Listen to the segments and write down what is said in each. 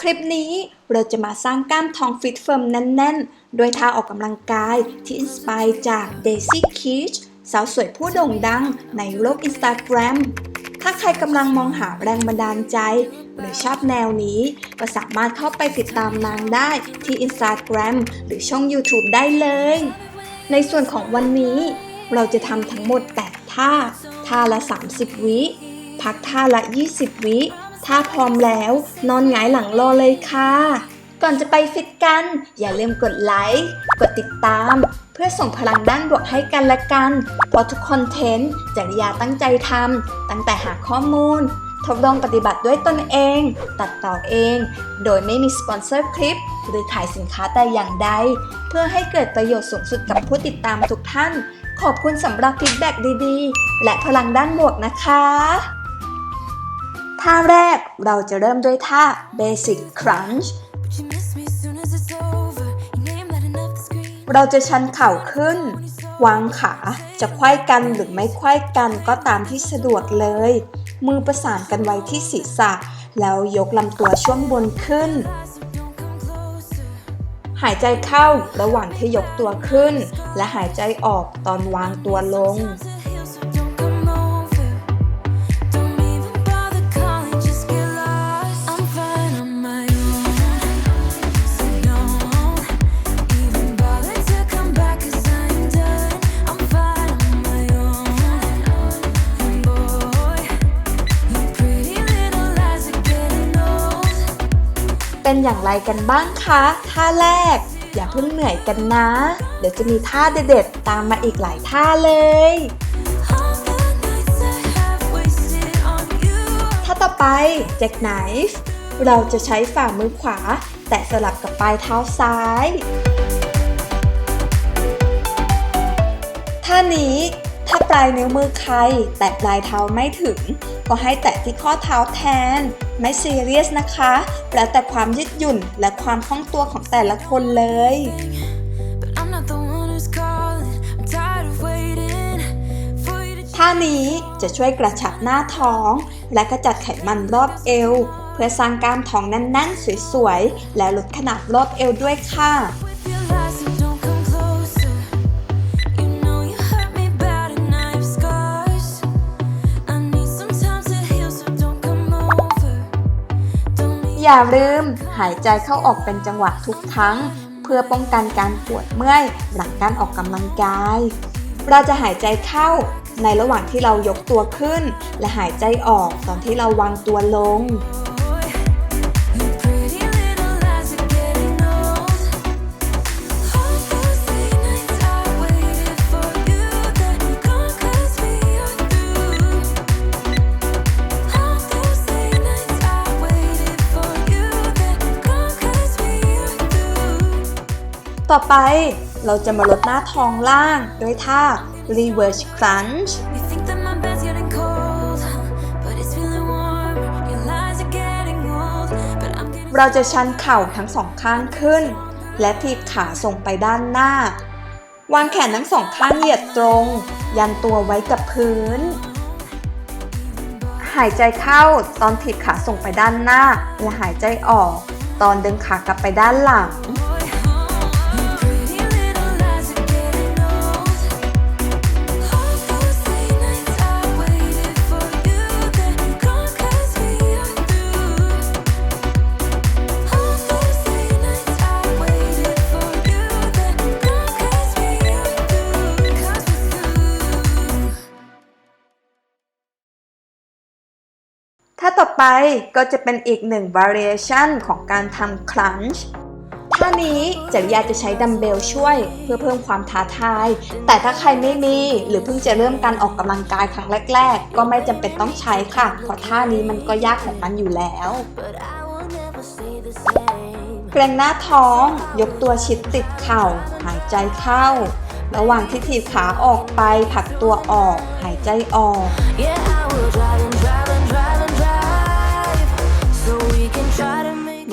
คลิปนี้เราจะมาสร้างกล้ามท้องฟิตเฟิร์มแน่นๆ โดยท่าออกกำลังกายที่อินสปายจาก Daisy Keach สาวสวยผู้โด่งดังในโลก Instagram ถ้าใครกำลังมองหาแรงบันดาลใจ หรือชอบแนวนี้ ก็สามารถเข้าไปติดตามนางได้ที่ Instagram หรือช่อง YouTube ได้เลย ในส่วนของวันนี้ เราจะทำทั้งหมด 8 ท่า ท่าละ 30 วิ พักท่าละ 20 วิ ถ้าพร้อมแล้ว นอนหงายหลังรอเลยค่ะ ก่อนจะไปฟิตกัน อย่าลืมกดไลค์ กดติดตาม เพื่อส่งพลังด้านบวกให้กันและกัน เพราะทุกคอนเทนต์จริยาตั้งใจทำตั้งแต่หาข้อมูล ทดลองปฏิบัติด้วยตนเอง ตัดต่อเอง โดยไม่มีสปอนเซอร์คลิป หรือขายสินค้าแต่อย่างใด เพื่อให้เกิดประโยชน์สูงสุดกับผู้ติดตามทุกท่าน ขอบคุณสำหรับฟีดแบ็กดีๆ และพลังด้านบวกนะคะ ท่าแรกเราจะเริ่มด้วยท่า Basic Crunch เราจะชันเข่าขึ้น วางขา จะไขว้กันหรือไม่ไขว้กันก็ตามที่สะดวกเลย มือประสานกันไว้ที่ศีรษะ แล้วยกลำตัวช่วงบนขึ้น หายใจเข้าระหว่างที่ยกตัวขึ้น และหายใจออกตอนวางตัวลง อย่างไรกันบ้างคะ ท่าแรก อย่าเพิ่งเหนื่อยกันนะ เดี๋ยวจะมีท่าเด็ดๆ ตามมาอีกหลายท่าเลย ท่าต่อไปแจ็คไนฟ์เราจะใช้ฝ่ามือขวา แตะสลับกับปลายเท้าซ้าย ท่านี้ ถ้าปลายนิ้วมือใคร แตะปลายเท้าไม่ถึง ก็ให้แตะที่ข้อเท้าแทน ไม่ซีเรียสนะคะ แล้วแต่ความยืดหยุ่นและความคล่องตัวของแต่ละคนเลย But I'm not the one who's calling. I'm tired of waiting for you to ท่านี้จะช่วยกระชับหน้าท้อง และกระจัดไขมันรอบเอว เพื่อสร้างกล้ามท้องแน่นๆ สวยๆ และลดขนาดรอบเอวด้วยค่ะ อย่าลืมหายใจเข้าออกเป็นจังหวะทุกครั้ง เพื่อป้องกันการปวดเมื่อยหลังการออกกำลังกาย เราจะหายใจเข้าในระหว่างที่เรายกตัวขึ้น และหายใจออกตอนที่เราวางตัวลง ต่อไปเราจะมาลดหน้าท้องล่างด้วยท่า reverse crunch You think that my bed's getting cold, but it's feeling warm. Your lies are getting old, but I'm getting เราจะชันเข่าทั้งสองข้างขึ้น และทีบขาส่งไปด้านหน้า วางแขนทั้งสองข้างเหยียดตรง ยันตัวไว้กับพื้น หายใจเข้าตอนถีบขาส่งไปด้านหน้า และหายใจออก ตอนดึงขากลับไปด้านหลัง ถ้าต่อไปก็จะเป็นอีกหนึ่ง variation ของการทำ crunch ท่านี้จริยาจะใช้ดัมเบลช่วยเพื่อเพิ่มความท้าทาย แต่ถ้าใครไม่มีหรือเพิ่งจะเริ่มการออกกำลังกายครั้งแรก ๆ ก็ไม่จำเป็นต้องใช้ค่ะ เพราะท่านี้มันก็ยากของมันอยู่แล้วเกรงหน้าท้อง ยกตัวชิดติดเข่า หายใจเข้า ระหว่างที่ถีบขาออกไปผลักตัวออก หายใจออก Yeah, I will drive and drive and drive and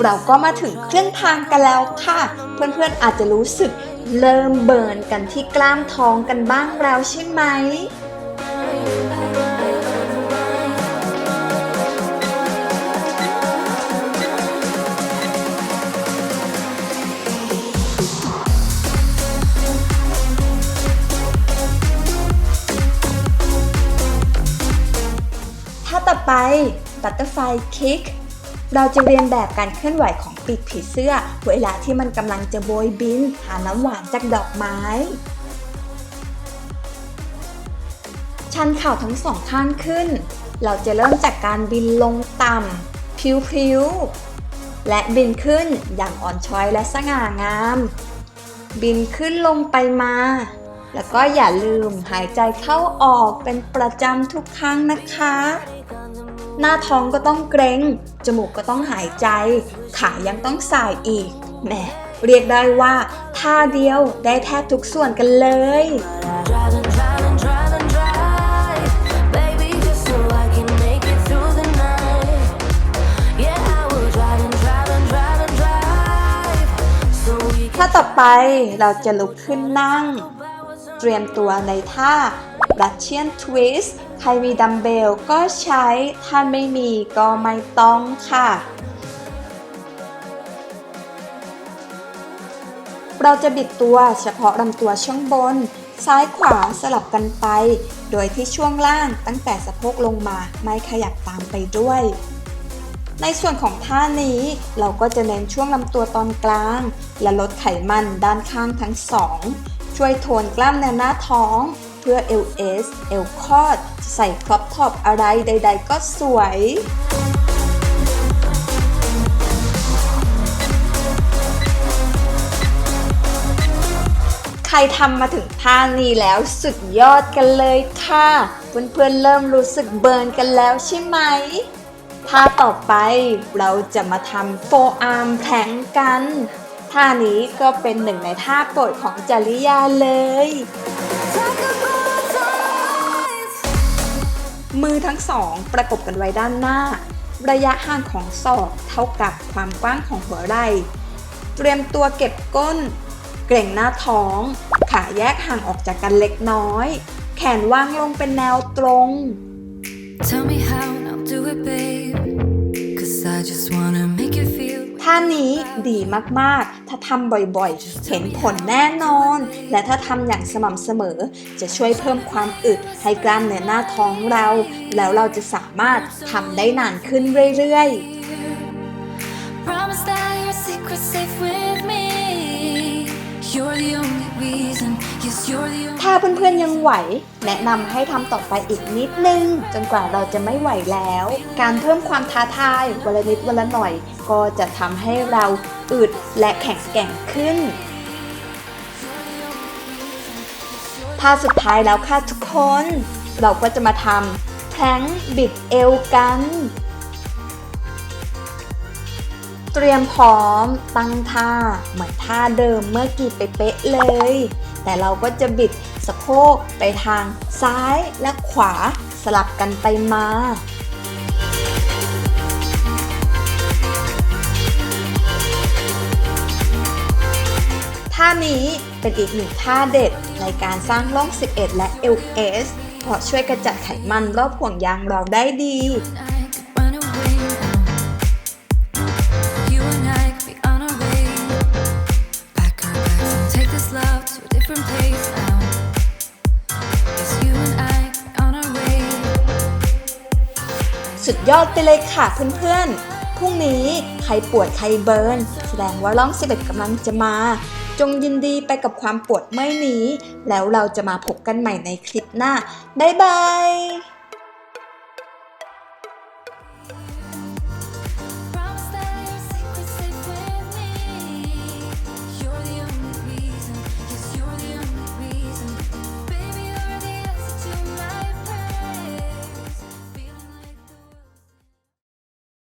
เราก็มาถึงครึ่งทางกันแล้วค่ะ เพื่อนๆอาจจะรู้สึกเริ่มเบิร์นกันที่กล้ามท้องกันบ้างแล้วใช่ไหมต่อไปบัตเตอร์ไฟคิก เราจะเรียนแบบการเคลื่อนไหวของปีกผีเสื้อ เวลาที่มันกำลังจะโบยบิน หาน้ำหวานจากดอกไม้ ชันเข่าทั้งสองข้างขึ้น เราจะเริ่มจากการบินลงต่ำพริ้วๆ และบินขึ้นอย่างอ่อนช้อยและสง่างาม บินขึ้นลงไปมา แล้วก็อย่าลืมหายใจเข้าออกเป็นประจำทุกครั้งนะคะ หน้าท้องก็ต้องเกรงจมูกก็ต้องหายใจ ขายังต้องสายอีก แหม เรียกได้ว่าท่าเดียวได้แทบทุกส่วนกันเลย Drive and drive and drive and drive, baby, just so I can make it through the night. Yeah, I will drive and drive and drive and drive, so we ถ้า can ต่อไปเราจะลุกขึ้นนั่ง เตรียมตัวในท่า Russian Twist ใครมีดัมเบลก็ใช้ ถ้าไม่มีก็ไม่ต้องค่ะ เราจะบิดตัวเฉพาะลำตัวช่วงบน ซ้ายขวาสลับกันไป โดยที่ช่วงล่างตั้งแต่สะโพกลงมาไม่ขยับตามไปด้วยในส่วนของท่านี้เราก็จะเน้นช่วงลำตัวตอนกลาง และลดไขมันด้านข้างทั้งสอง ช่วยโทนกล้ามเนื้อหน้าท้อง เพื่อเอลเอสเอลคอดใส่ครอปท็อปอะไรใด ๆ ก็สวยใครทำมาถึงท่านี้แล้วสุดยอดกันเลยค่ะเพื่อนๆเริ่มรู้สึกเบิร์นกันแล้วใช่ไหมท่าต่อไปเราจะมาทำโฟอาร์มแพลงกัน ท่านี้ก็เป็นหนึ่งในท่าโปรดของจริยาเลย มือทั้งสองประกบกันไว้ด้านหน้า ระยะห่างของศอกเท่ากับความกว้างของหัวไหล่ เตรียมตัวเก็บก้น เกร็งหน้าท้อง ขาแยกห่างออกจากกันเล็กน้อย แขนวางลงเป็นแนวตรง Tell me how I'll do it, babe. Cause I just wanna make you feel. ท่านี้ดีมากๆ ถ้าทำบ่อยๆ เห็นผลแน่นอน และถ้าทำอย่างสม่ำเสมอ จะช่วยเพิ่มความอึดให้กล้ามเนื้อหน้าท้องเรา แล้วเราจะสามารถทำได้นานขึ้นเรื่อยๆ Promise that your secret's safe with me. You're the only reason. ถ้าเพื่อนๆยังไหว แนะนำให้ทำต่อไปอีกนิดนึง จนกว่าเราจะไม่ไหวแล้ว การเพิ่มความท้าทายวันละนิดวันละหน่อย ก็จะทำให้เราอึดและแข็งแกร่งขึ้นท่าสุดท้ายแล้วค่ะทุกคน เราก็จะมาทำแพลงบิดเอวกัน เตรียมพร้อมตั้งท่าเหมือนท่าเดิมเมื่อกี้ไปเป๊ะเลย แต่เราก็จะบิดสะโพกไปทางซ้ายและขวาสลับกันไปมาท่านี้เป็นอีกหนึ่งท่าเด็ดในการสร้างร่อง 11 และ LS เพราะช่วยกระจัดไขมันรอบห่วงยางเราได้ดี สุดยอดไปเลยค่ะเพื่อนๆ พรุ่งนี้ใครปวดใครเบิร์น แสดงว่าร่องสิบเอ็ดกำลังจะมา จงยินดีไปกับความปวดไม่อนี้ แล้วเราจะมาพบกันใหม่ในคลิปหน้า บ๊ายบาย